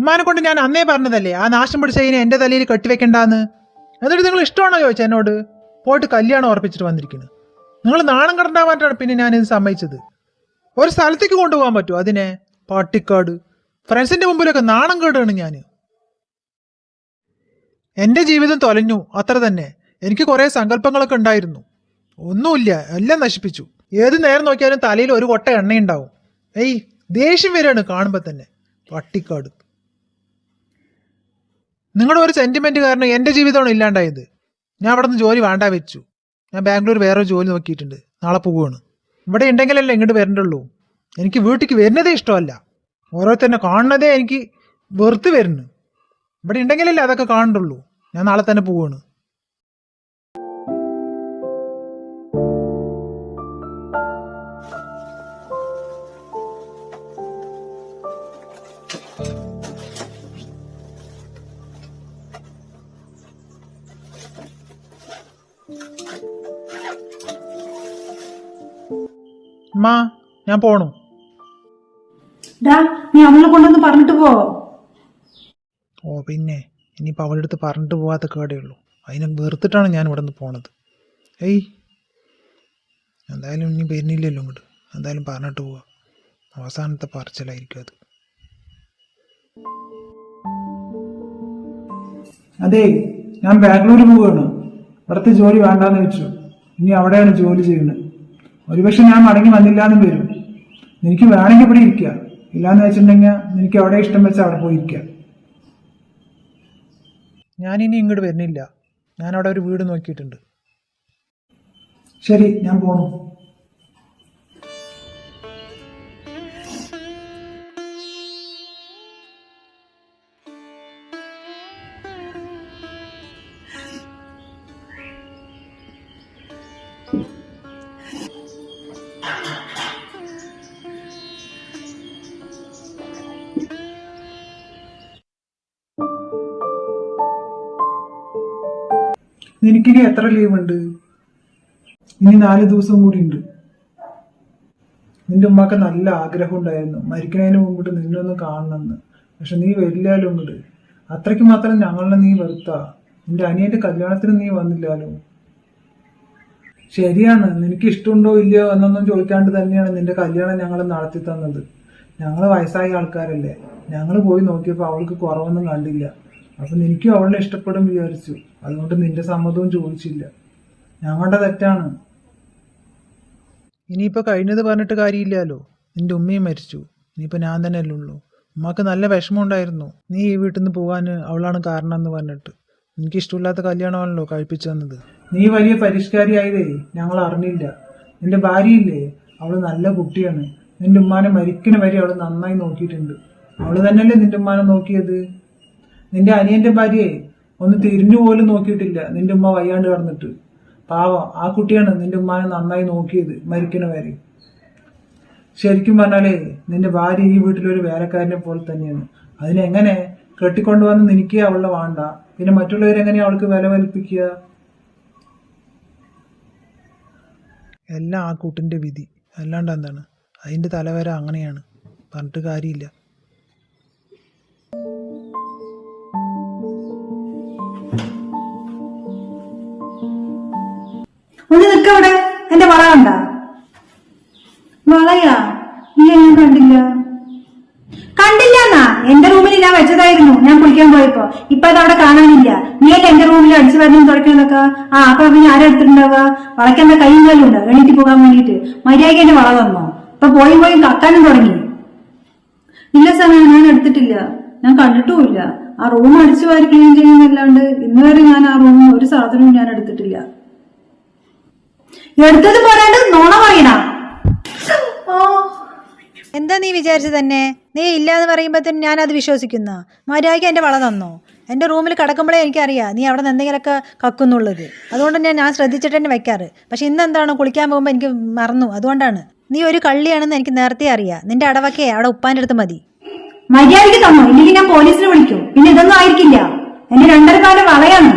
ഉമ്മാനെ കൊണ്ട് ഞാൻ അന്നേ പറഞ്ഞതല്ലേ ആ നാശം പിടിച്ച ഇതിനെ എന്റെ തലയിൽ കെട്ടിവെക്കണ്ടാന്ന്? എന്നിട്ട് നിങ്ങൾ ഇഷ്ടമാണോ ചോദിച്ചത് എന്നോട്? പോയിട്ട് കല്യാണം ഉറപ്പിച്ചിട്ട് വന്നിരിക്കുന്നു. നിങ്ങൾ നാണം കടണ്ടാവാനാണ് പിന്നെ ഞാൻ ഇത് സമ്മതിച്ചത്. ഒരു സ്ഥലത്തേക്ക് കൊണ്ടുപോകാൻ പറ്റുമോ അതിനെ? പാട്ടിക്കാട്. ഫ്രണ്ട്സിന്റെ മുമ്പിലൊക്കെ നാണം കേടാണ് ഞാൻ. എന്റെ ജീവിതം തൊലഞ്ഞു അത്ര തന്നെ. എനിക്ക് കുറേ സങ്കല്പങ്ങളൊക്കെ ഉണ്ടായിരുന്നു. ഒന്നുമില്ല എല്ലാം നശിപ്പിച്ചു. ഏത് നേരം നോക്കിയാലും തലയിൽ ഒരു കൊട്ട എണ്ണയുണ്ടാവും. ഏയ് ദേഷ്യം വരെയാണ് കാണുമ്പോൾ തന്നെ. പട്ടിക്കാട്. നിങ്ങളുടെ ഒരു സെന്റിമെന്റ് കാരണം എന്റെ ജീവിതമാണ് ഇല്ലാണ്ടായത്. ഞാൻ അവിടെ നിന്ന് ജോലി വേണ്ട വെച്ചു. ഞാൻ ബാംഗ്ലൂർ വേറെ ജോലി നോക്കിയിട്ടുണ്ട്. നാളെ പോവുകയാണ് ഇവിടെ ഉണ്ടെങ്കിലല്ലേ ഇങ്ങോട്ട് വരണ്ടുള്ളൂ. എനിക്ക് വീട്ടിലേക്ക് വരുന്നതേ ഇഷ്ടമല്ല. ഓരോരുത്തരെ കാണുന്നതേ എനിക്ക് വെറുത്ത് വരുന്നു. ഇവിടെ ഉണ്ടെങ്കിലല്ലേ അതൊക്കെ കാണണ്ടുള്ളൂ ഞാൻ നാളെ തന്നെ പോവുകയാണ് അമ്മ ഞാൻ പോണു. ഡാ നീ അവളെ കൊണ്ടൊന്ന് പറഞ്ഞിട്ട് പോ. ഓ പിന്നെ. ഇനിയിപ്പോൾ അവളുടെ അടുത്ത് പറഞ്ഞിട്ട് പോകാത്ത കേടേ ഉള്ളൂ. അതിനെ വെറുത്തിട്ടാണ് ഞാൻ ഇവിടെ നിന്ന് പോണത്. ഏയ്. എന്തായാലും ഇനി വരുന്നില്ലല്ലോ ഇങ്ങോട്ട്. എന്തായാലും പറഞ്ഞിട്ട് പോവാ. അവസാനത്തെ പറച്ചിലായിരിക്കും അത്. അതെ ഞാൻ ബാംഗ്ലൂർ പോവുകയാണ് ഇവിടുത്തെ ജോലി വേണ്ടാന്ന് വെച്ചു. ഇനി അവിടെയാണ് ജോലി ചെയ്യുന്നത്. ഒരുപക്ഷെ ഞാൻ മടങ്ങി വന്നില്ലാന്നും വരും. എനിക്ക് വേണമെങ്കിൽ ഇവിടെ ഇരിക്കുക ഇല്ലാന്ന് വെച്ചിട്ടുണ്ടെങ്കിൽ എനിക്ക് അവിടെ ഇഷ്ടം വെച്ചാൽ അവിടെ പോയി ഇരിക്കുക ഞാനിനി ഇങ്ങോട്ട് വരുന്നില്ല. ഞാനവിടെ ഒരു വീട് നോക്കിയിട്ടുണ്ട്. ശരി ഞാൻ പോണു. നിനക്കിനി എത്ര ലീവ് ഉണ്ട് ഇനി നാല് ദിവസം കൂടി ഉണ്ട് നിന്റെ ഉമ്മാക്ക് നല്ല ആഗ്രഹം ഉണ്ടായിരുന്നു മരിക്കണതിന് മുമ്പിട്ട് നിന്നൊന്ന് കാണണമെന്ന് പക്ഷെ നീ വരില്ലാലോ ഇങ്ങോട്ട് അത്രയ്ക്ക് മാത്രം ഞങ്ങളെ നീ വെറുത്ത. നിന്റെ അനിയന്റെ കല്യാണത്തിന് നീ വന്നില്ലാലോ? ശരിയാണ്. നിനക്ക് ഇഷ്ടമുണ്ടോ ഇല്ലയോ എന്നൊന്നും ചോദിക്കാണ്ട് തന്നെയാണ് നിന്റെ കല്യാണം ഞങ്ങൾ നടത്തി തന്നത് ഞങ്ങൾ വയസ്സായ ആൾക്കാരല്ലേ. ഞങ്ങൾ പോയി നോക്കിയപ്പോൾ അവൾക്ക് കുറവൊന്നും കണ്ടില്ല. അപ്പൊ എനിക്കും അവളെ ഇഷ്ടപ്പെടും വിചാരിച്ചു. അതുകൊണ്ട് നിന്റെ സമ്മതവും ചോദിച്ചില്ല. ഞങ്ങളുടെ തെറ്റാണ്. ഇനിയിപ്പോൾ കഴിഞ്ഞത് പറഞ്ഞിട്ട് കാര്യമില്ലല്ലോ. നിന്റെ ഉമ്മയും മരിച്ചു. ഇനിയിപ്പോൾ ഞാൻ തന്നെ അല്ലേ ഉള്ളൂ. ഉമ്മക്ക് നല്ല വിഷമമുണ്ടായിരുന്നു നീ ഈ വീട്ടിൽ നിന്ന് പോകാൻ അവളാണ് കാരണം എന്ന് പറഞ്ഞിട്ട്. എനിക്ക് ഇഷ്ടമില്ലാത്ത കല്യാണമാണല്ലോ കഴിപ്പിച്ചു തന്നത്. നീ വലിയ പരിഷ്കാരിയായതേ ഞങ്ങൾ അറിഞ്ഞില്ല. നിന്റെ ഭാര്യയില്ലേ? അവൾ നല്ല കുട്ടിയാണ്. നിന്റെ ഉമ്മാനെ മരിക്കണ വരെ അവൾ നന്നായി നോക്കിയിട്ടുണ്ട്. അവൾ തന്നെയല്ലേ നിന്റെ ഉമ്മാനെ നോക്കിയത്? നിന്റെ അനിയന്റെ ഭാര്യയെ ഒന്ന് തിരിഞ്ഞു പോലും നോക്കിയിട്ടില്ല. നിന്റെ ഉമ്മ വയ്യാണ്ട് കടന്നിട്ട്. പാവം ആ കുട്ടിയാണ് നിന്റെ ഉമ്മാനെ നന്നായി നോക്കിയത് മരിക്കണ വരെ. ശരിക്കും പറഞ്ഞാലേ നിന്റെ ഭാര്യ ഈ വീട്ടിലൊരു വേലക്കാരനെ പോലെ തന്നെയാണ്. അതിനെങ്ങനെ കെട്ടിക്കൊണ്ടുവന്ന് നിനക്ക് അവളുടെ വേണ്ട? പിന്നെ മറ്റുള്ളവരെങ്ങനെയാ അവൾക്ക് വില കൽപ്പിക്കുക എല്ലാം ആ കൂട്ടിന്റെ വിധി. അല്ലാണ്ട് എന്താണ്? അതിന്റെ തലവര അങ്ങനെയാണ്. പറഞ്ഞിട്ട് കാര്യമില്ല. നിൽക്കവിടെ എന്റെ വള കണ്ട? വളയാ? നീ കണ്ടില്ല കണ്ടില്ല? എന്നാ എന്റെ റൂമിൽ ഞാൻ വെച്ചതായിരുന്നു. ഞാൻ കുളിക്കാൻ പോയപ്പോ. ഇപ്പൊ അത് അവിടെ കാണാനില്ല. നീയല്ലേ എന്റെ റൂമിൽ അടിച്ചു വരുന്നു തുടക്കുന്നൊക്കെ ആ അപ്പൊ പിന്നെ ആരെടുത്തിട്ടുണ്ടാവുക വളയ്ക്കെന്താ കൈയും കാലും ഉണ്ട്? എണീറ്റ് പോകാൻ വേണ്ടിട്ട് മര്യാദയ്ക്ക് എന്റെ വള തന്നോ? ഇപ്പൊ പോയി പോയി കക്കാനും തുടങ്ങി. ഇല്ല സാർ ഞാൻ എടുത്തിട്ടില്ല. ഞാൻ കണ്ടിട്ടുമില്ല. ആ റൂം അടിച്ചു വാരി ക്ലീൻ ചെയ്യുന്നല്ലാണ്ട് ഇന്ന് വരെ ഞാൻ ആ റൂം ഒരു സാധനവും ഞാൻ എടുത്തിട്ടില്ല. എടുത്തത് പോരാണ്ട് നോണ പറയണ. എന്താ നീ വിചാരിച്ചു തന്നെ? നീ ഇല്ല എന്ന് ഞാൻ അത് വിശ്വസിക്കുന്ന. മര്യാദയ്ക്ക് എന്റെ വള തന്നോ? എന്റെ റൂമിൽ കിടക്കുമ്പോഴേ എനിക്കറിയാം നീ അവിടെ നിന്ന് എന്തെങ്കിലുമൊക്കെ കക്കുന്നുള്ളത്. അതുകൊണ്ട് ഞാൻ ഞാൻ ശ്രദ്ധിച്ചിട്ട് തന്നെ വെക്കാറ്. പക്ഷെ ഇന്ന് എന്താണ്? കുളിക്കാൻ പോകുമ്പോൾ എനിക്ക് മറന്നു. അതുകൊണ്ടാണ്. നീ ഒരു കള്ളിയാണെന്ന് എനിക്ക് നേരത്തെ അറിയാം. നിന്റെ അടവൊക്കെ അവിടെ ഉപ്പാന്റെ അടുത്ത് മതി. മര്യാദയ്ക്ക് തന്നോ? ഇല്ലെങ്കിൽ ഞാൻ പോലീസിനെ വിളിക്കും. പിന്നെ ഇതൊന്നും ആയിരിക്കില്ല. എന്റെ രണ്ടര കാലം വളയാണ്.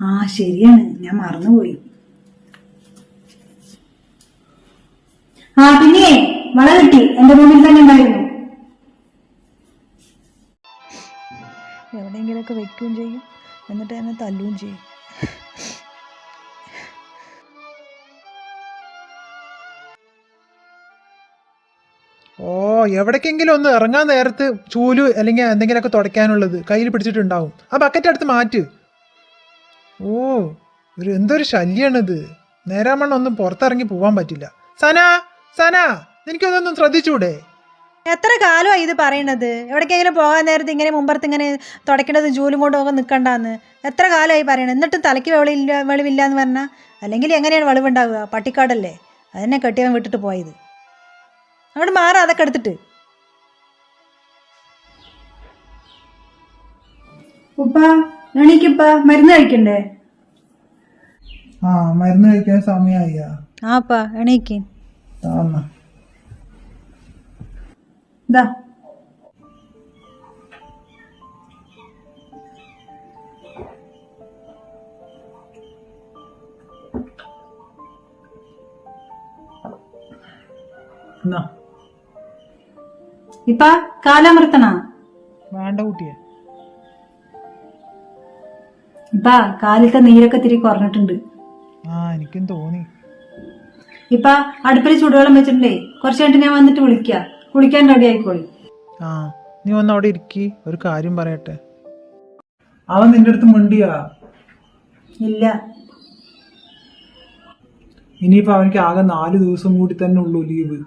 ആ ശരിയാണ്. ഞാൻ മറന്നുപോയി. ആ പിന്നെ വള കിട്ടി. എന്റെ മുമ്പിൽ തന്നെ ഉണ്ടായിരുന്നു. എവിടെയെങ്കിലുമൊക്കെ വെക്കുകയും ചെയ്യും. എന്നിട്ട് എന്നെ തല്ലുകയും ചെയ്യും. ഓ എവിടേക്കെങ്കിലും ഒന്ന് ഇറങ്ങാൻ നേരത്ത് ചൂലു അല്ലെങ്കിൽ എന്തെങ്കിലുമൊക്കെ തുടയ്ക്കാനുള്ളത് കയ്യിൽ പിടിച്ചിട്ടുണ്ടാവും. ആ ബക്കറ്റ് എടുത്ത് മാറ്റ്. ഓ ഒരു എന്തൊരു ശല്യാണിത്. നേരാമണ്ണം ഒന്നും പുറത്തിറങ്ങി പോവാൻ പറ്റില്ല. സന സന എനിക്കൊന്നൊന്നും ശ്രദ്ധിച്ചൂടെ? എത്ര കാലമായി ഇത് പറയണത്? എവിടേക്കെങ്കിലും പോകാൻ നേരത്തെ ഇങ്ങനെ മുമ്പർത്ത് ഇങ്ങനെ തുടയ്ക്കേണ്ടത് ജോലും കൊണ്ടുപോകാൻ നിൽക്കണ്ടെന്ന് എത്ര കാലമായി പറയണത്? എന്നിട്ടും തലയ്ക്ക് വെളിയില്ല വെളിവില്ല എന്ന് പറഞ്ഞാൽ അല്ലെങ്കിൽ എങ്ങനെയാണ് വെളിവുണ്ടാവുക? പട്ടിക്കാടല്ലേ? അതെന്നെ കെട്ടിയവൻ വിട്ടിട്ട് പോയത്. അവിടെ മാറാം അതൊക്കെ എടുത്തിട്ട്. ഉപ്പ എണീക്കുപ്പ മരുന്ന് കഴിക്കണ്ടേ? ആ മരുന്ന് കഴിക്കാൻ സമയമായ ആപ്പാ എണീക്ക്. എന്നാ. ഇപ്പ കാലാമൃത്തനാ. വേണ്ട കുട്ടിയെ. ഇപ്പ കാലിലത്തെ നീരൊക്കെ തിരി കുറഞ്ഞിട്ടുണ്ട്. ആ എനിക്കും തോന്നി. ഇപ്പൊ അടുപ്പിൽ ചൂടുവെള്ളം വെച്ചിട്ടുണ്ടേ. കുറച്ച് കഴിഞ്ഞിട്ട് ഞാൻ വന്നിട്ട് വിളിക്ക. കുളിക്കാൻ റെഡി ആയിക്കോളി. ആ നീ ഒന്ന് അവിടെ ഇരിക്കി. ഒരു കാര്യം പറയട്ടെ. അവൻ നിന്റെ അടുത്ത് മിണ്ടിയാ? ഇല്ല. ഇനിയിപ്പോ അവനക്ക് ആകെ നാല് ദിവസം കൂടി തന്നെ ഉള്ളൂ ലീവ്.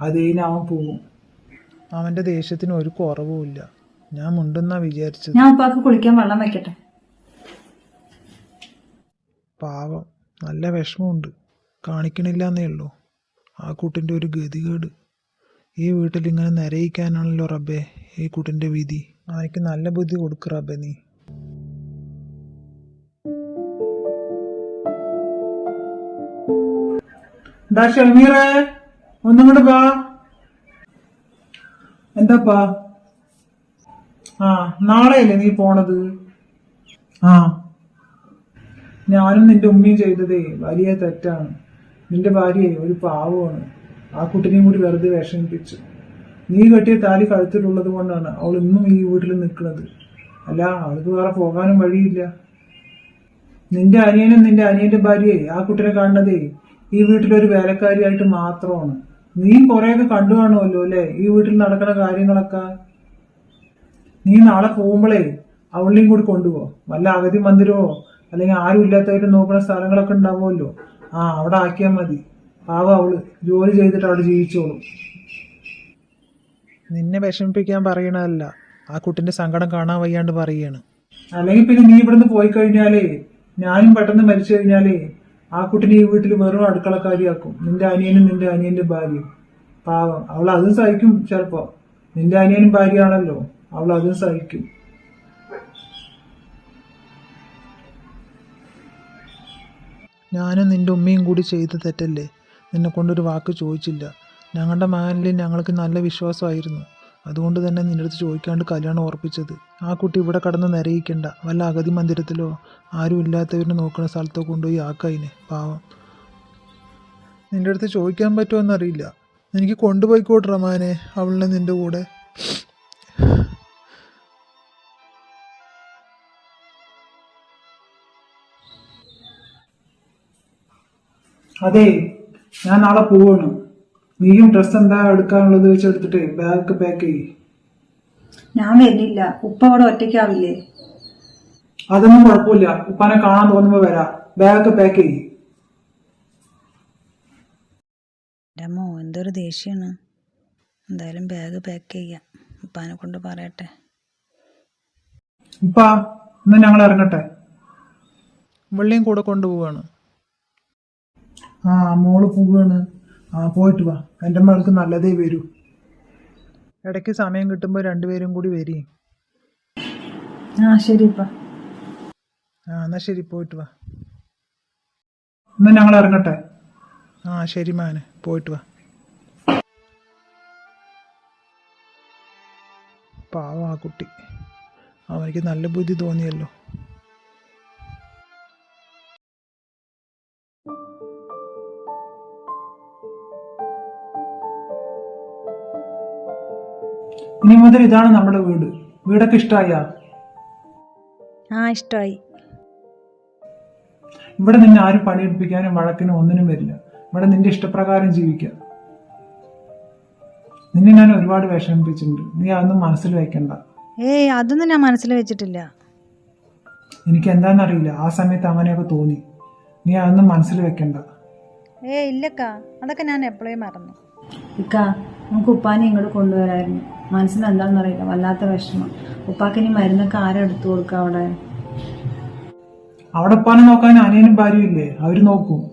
അത് കഴിഞ്ഞ് അവൻ പോവും. അവന്റെ ദേഷ്യത്തിന് ഒരു കുറവുമില്ല. ഞാൻ മുണ്ടെന്നാ വിചാരിച്ചത്. ഞാൻ ഉപ്പാക്ക് കുളിക്കാൻ വെള്ളം വെക്കട്ടെ. പാവം. നല്ല വിഷമമുണ്ട്. കാണിക്കണില്ല എന്നേ ഉള്ളൂ. ആ കൂട്ടിന്റെ ഒരു ഗതികേട്. ഈ വീട്ടിൽ ഇങ്ങനെ നിരയിക്കാനാണല്ലോ റബ്ബേ ഈ കൂട്ടിന്റെ വിധി. അവനിക്ക് നല്ല ബുദ്ധി കൊടുക്കുക റബ്ബേ നീ. ഒന്നും എന്താപ്പാ? ആ നാളെയല്ലേ നീ പോണത്? ആ. ഞാനും നിന്റെ ഉമ്മയും ചെയ്തതേ വലിയ തെറ്റാണ്. നിന്റെ ഭാര്യയെ ഒരു പാവമാണ്. ആ കുട്ടിനെയും കൂടി വെറുതെ വിഷമിപ്പിച്ചു. നീ കെട്ടിയ താലി കഴുത്തിലുള്ളത് കൊണ്ടാണ് അവൾ ഇന്നും ഈ വീട്ടിൽ നിൽക്കുന്നത്. അല്ല അവൾക്ക് വേറെ പോകാനും വഴിയില്ല. നിന്റെ അനിയനും നിന്റെ അനിയന്റെ ഭാര്യയെ ആ കുട്ടിനെ കാണുന്നതേ ഈ വീട്ടിലൊരു വേലക്കാരിയായിട്ട് മാത്രമാണ്. നീ കുറെയൊക്കെ കണ്ടു കാണുമല്ലോ അല്ലേ ഈ വീട്ടിൽ നടക്കുന്ന കാര്യങ്ങളൊക്കെ? നീ നാളെ പോകുമ്പോഴേ അവളെയും കൂടി കൊണ്ടുപോ. വല്ല അഗതി മന്ദിരമോ അല്ലെങ്കിൽ ആരും ഇല്ലാത്തവരും നോക്കുന്ന സ്ഥലങ്ങളൊക്കെ ഉണ്ടാവുമല്ലോ. ആ അവിടെ ആക്കിയാൽ മതി. പാവ അവൾ. ജോലി ചെയ്തിട്ട് അവിടെ ജീവിച്ചോളും. നിന്നെ വിഷമിപ്പിക്കാൻ പറയണതല്ല. ആ കുട്ടിന്റെ സങ്കടം കാണാൻ വയ്യാണ്ട് പറയാണ്. അല്ലെങ്കിൽ പിന്നെ നീ ഇവിടുന്ന് പോയി കഴിഞ്ഞാലേ ഞാനും പെട്ടെന്ന് മരിച്ചു കഴിഞ്ഞാലേ ആ കുട്ടിനെ ഈ വീട്ടിൽ വെറും അടുക്കളക്കാരിയാക്കും. നിന്റെ അനിയനും നിന്റെ അനിയന്റെ ഭാര്യയും. പാവം. അവൾ അതും സഹിക്കും ചിലപ്പോ. നിന്റെ അനിയനും ഭാര്യയാണല്ലോ. അവൾ അതും സഹിക്കും. ഞാനും നിന്റെ ഉമ്മയും കൂടി ചെയ്ത തെറ്റല്ലേ? നിന്നെ കൊണ്ടൊരു വാക്ക് ചോദിച്ചില്ല. ഞങ്ങളുടെ മകനിൽ ഞങ്ങൾക്ക് നല്ല വിശ്വാസമായിരുന്നു. അതുകൊണ്ട് തന്നെ നിന്റെ അടുത്ത് ചോദിക്കാണ്ട് കല്യാണം ഉറപ്പിച്ചത്. ആ കുട്ടി ഇവിടെ കടന്ന് നിരയിക്കണ്ട. വല്ല അഗതി മന്ദിരത്തിലോ ആരും ഇല്ലാത്തവരിനെ നോക്കുന്ന സ്ഥലത്തോ കൊണ്ടുപോയി ആക്കതിനെ പാവം. നിന്റെ അടുത്ത് ചോദിക്കാൻ പറ്റുമോ എന്നറിയില്ല. എനിക്ക് കൊണ്ടുപോയിക്കോട്ടെ റമാനെ അവളിനെ നിന്റെ കൂടെ. അതെ ഞാൻ നാളെ പോവാണ്. നീയും ഡ്രസ് എന്താ എടുക്കാനുള്ളത് വെച്ച് എടുത്തിട്ട് ബാഗ് പാക്ക് ചെയ്യ്. ഞാൻ വരുന്നില്ല. ഉപ്പ അവിടെ ഒറ്റയ്ക്കാവില്ലേ അതൊന്നും കുഴപ്പമില്ല. ഉപ്പാനെ കാണാൻ തോന്നുമ്പോ വരാ. ബാഗ് പാക്ക് ചെയ്യ്. അമ്മോ എന്തൊരു ദേഷ്യമാണ്. എന്തായാലും ബാഗ് പാക്ക് ചെയ്യാം. ഉപ്പാനെ കൊണ്ട് പറയട്ടെ. ഉപ്പ എന്നാ ഞങ്ങൾ ഇറങ്ങട്ടെ. വെള്ളിയും കൂടെ കൊണ്ടുപോവാണ്. ആ മോൾ പോവാണ്. ആ പോയിട്ട് വാ. എന്റെ മകൾക്ക് നല്ലതേ വരൂ. ഇടയ്ക്ക് സമയം കിട്ടുമ്പോൾ രണ്ടുപേരും കൂടി വരി. ആ ശരിപ്പാ ആ എന്നാ ശരി പോയിട്ട് വാ. എന്നാ ഞങ്ങൾ ഇറങ്ങട്ടെ? ആ ശരി മാനെ പോയിട്ട് വാ. പാവം ആ കുട്ടി. അവനിക്ക് നല്ല ബുദ്ധി തോന്നിയല്ലോ. ഇനി മുതൽ ഇതാണ് നമ്മുടെ വീട്. വീടൊക്കെ ഇഷ്ടമായ ആ ഇഷ്ടമായി ഇവിടെ നിന്നെ ആരും പണിയെടുപ്പിക്കാനും വഴക്കിനും ഒന്നിനും വരില്ല. ഇവിടെ നിന്റെ ഇഷ്ടപ്രകാരം ജീവിക്കാം. നിന്നെ ഞാൻ ഒരുപാട് വിഷമിപ്പിച്ചിട്ടുണ്ട്. നീ അതൊന്നും മനസ്സിൽ വെക്കണ്ട. ഏയ് അതൊന്നും ഞാൻ മനസ്സിൽ വെച്ചിട്ടില്ല. എനിക്ക് എന്താണെന്നറിയില്ല. ആ സമയത്ത് അങ്ങനെയൊക്കെ തോന്നി. നീ അതൊന്നും മനസ്സിൽ വെക്കണ്ട. ഏ ഇല്ലക്കാ. അതൊക്കെ ഞാൻ എപ്പോഴേ മറന്നു. ഇക്ക നമുക്ക് ഉപ്പാനെ ഇങ്ങോട്ട് കൊണ്ടുവരായിരുന്നു. മനസ്സിൽ എന്താണെന്ന് അറിയില്ല വല്ലാത്ത വിഷമം. ഉപ്പാക്ക് ഇനി മരുന്നൊക്കെ ആരെടുത്തു കൊടുക്കുക അവിടെ? അവിടെ ഉപ്പാനെ നോക്കാൻ അനിയനും ഭാര്യയും ഇല്ലേ? അവർ നോക്കും.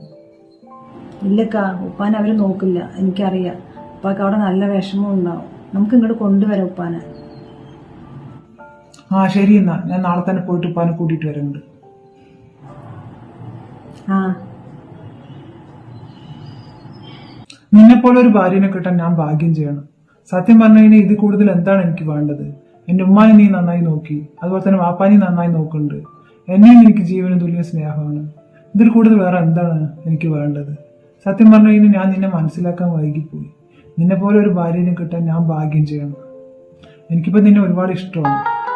ഇല്ലക്കാ ഉപ്പാനെ അവർ നോക്കില്ല. എനിക്കറിയാം. ഉപ്പാക്ക് അവിടെ നല്ല വിഷമം ഉണ്ടാവും. നമുക്ക് ഇങ്ങോട്ട് കൊണ്ടുവരാം ഉപ്പാനെ. ആ ശരി എന്നാ. ഞാൻ നാളെ തന്നെ പോയിട്ട് ഉപ്പാനെ കൂട്ടിയിട്ട് വരുന്നുണ്ട് ആ. നിന്നെപ്പോലെ ഒരു ഭാര്യനെ കിട്ടാൻ ഞാൻ ഭാഗ്യം ചെയ്യണം. സത്യം പറഞ്ഞു കഴിഞ്ഞാൽ ഇത് കൂടുതൽ എന്താണ് എനിക്ക് വേണ്ടത്? എന്റെ ഉമ്മാനെ നീ നന്നായി നോക്കി. അതുപോലെ തന്നെ വാപ്പാനെ നന്നായി നോക്കുന്നുണ്ട്. എന്നെയും എനിക്ക് ജീവന് തുല്യ സ്നേഹമാണ്. ഇതിൽ കൂടുതൽ വേറെ എന്താണ് എനിക്ക് വേണ്ടത്? സത്യം പറഞ്ഞു കഴിഞ്ഞാൽ ഞാൻ നിന്നെ മനസ്സിലാക്കാൻ വൈകിപ്പോയി. നിന്നെ പോലെ ഒരു ഭാര്യനെ കിട്ടാൻ ഞാൻ ഭാഗ്യം ചെയ്യണം. എനിക്കിപ്പോൾ നിന്നെ ഒരുപാട് ഇഷ്ടമാണ്.